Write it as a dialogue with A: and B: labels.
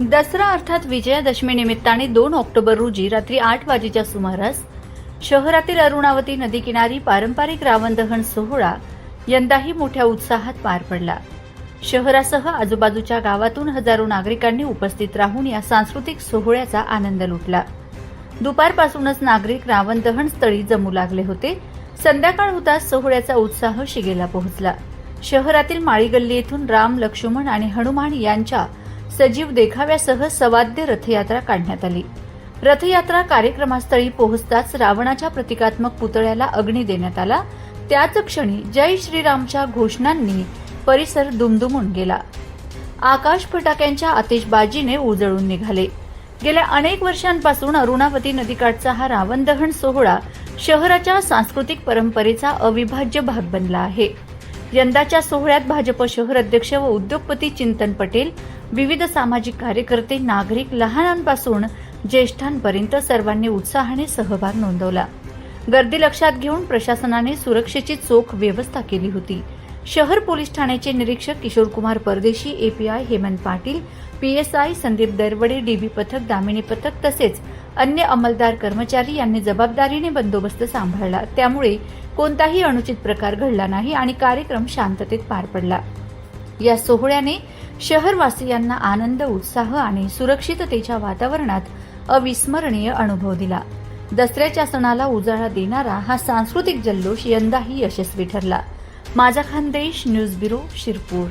A: दसरा अर्थात विजयादशमी निमित्ताने दोन ऑक्टोबर रोजी रात्री आठ वाजेच्या सुमारास शहरातील अरुणावती नदीकिनारी पारंपरिक रावण दहन सोहळा यंदाही मोठ्या उत्साहात पार पडला. शहरासह आजूबाजूच्या गावातून हजारो नागरिकांनी उपस्थित राहून या सांस्कृतिक सोहळ्याचा आनंद लुटला. दुपारपासूनच नागरिक रावण दहन स्थळी जमू लागले होते. संध्याकाळ होताच सोहळ्याचा उत्साह शिगेला पोहोचला. शहरातील माळी गल्ली येथून राम लक्ष्मण आणि हनुमान यांच्या सजीव देखाव्यासह सवाद्य रथयात्रा काढण्यात आली. रथयात्रा कार्यक्रमास्थळी पोहोचताच रावणाच्या प्रतिकात्मक पुतळ्याला अग्नी देण्यात आला. त्याच क्षणी जय श्रीरामच्या घोषणांनी परिसर दुमदुमून गेला. आकाश फटाक्यांच्या आतिषबाजीने उजळून निघाले. गेल्या अनेक वर्षांपासून अरुणावती नदीकाठचा हा रावण दहन सोहळा शहराच्या सांस्कृतिक परंपरेचा अविभाज्य भाग बनला आहे. यंदाच्या सोहळ्यात भाजप शहर अध्यक्ष व उद्योगपती चिंतन पटेल विविध सामाजिक कार्यकर्ते नागरिक लहानांपासून ज्येष्ठांपर्यंत सर्वांनी उत्साहाने सहभाग नोंदवला. गर्दी लक्षात घेऊन प्रशासनाने सुरक्षेची चोख व्यवस्था केली होती. शहर पोलीस ठाण्याचे निरीक्षक Kishor Kumar Pardeshi API Hemant Patil PSI Sandeep Darwade DB पथक दामिनी पथक तसेच अन्य अंमलदार कर्मचारी यांनी जबाबदारीने बंदोबस्त सांभाळला. त्यामुळे कोणताही अनुचित प्रकार घडला नाही आणि कार्यक्रम शांततेत पार पडला. या सोहळ्याने शहरवासियांना आनंद उत्साह आणि सुरक्षिततेच्या वातावरणात अविस्मरणीय अनुभव दिला. दसऱ्याच्या सणाला उजाळा देणारा हा सांस्कृतिक जल्लोष यंदाही यशस्वी ठरला. माझा खानदेश न्यूज ब्युरो शिरपूर.